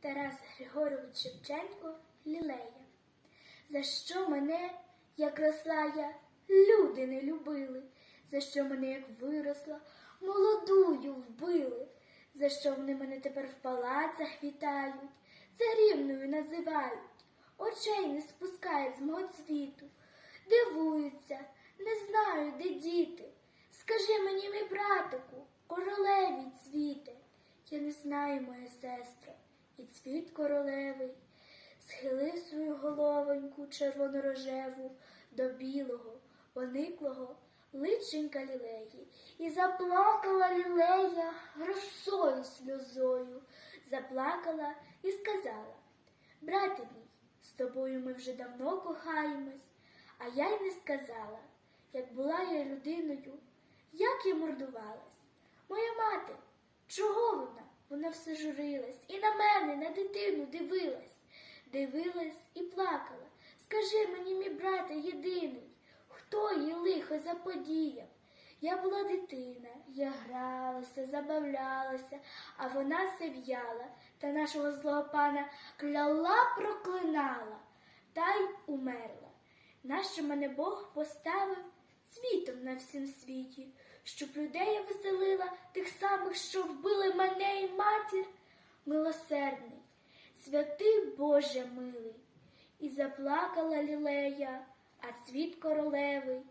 Тарас Григорович Шевченко Лілея. За що мене, як росла я, люди не любили, за що мене, як виросла, молодую вбили, за що вони мене тепер в палацах вітають, царівною називають, очей не спускають з мого цвіту, дивуються, не знаю, де діти. Скажи мені, мій братику, королеві цвіте. Я не знаю, моя сестра, і цвіт королевий схилив свою головоньку червонорожеву до білого, пониклого личенька лілеї, і заплакала лілея росою сльозою, заплакала і сказала: Брате мій, з тобою ми вже давно кохаємось, а я й не сказала, як була я людиною, як я мордувалась. Моя мати, чого вона? Вона все журилась і на мене, на дитину дивилась, дивилась і плакала. Скажи мені, мій брате єдиний, хто їй лихо заподіяв? Я була дитина, я гралася, забавлялася, а вона се в'яла та нашого злого пана кляла, проклинала та й умерла. Нащо мене Бог поставив світом на всім світі, щоб людей я веселила тих самих, що вбили мене і матір, милосердний, святий Боже милий. І заплакала лілея, а цвіт королевий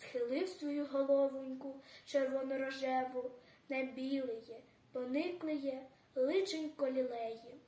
схилив свою головоньку червонорожеву на білеє, пониклеє личенько лілеї.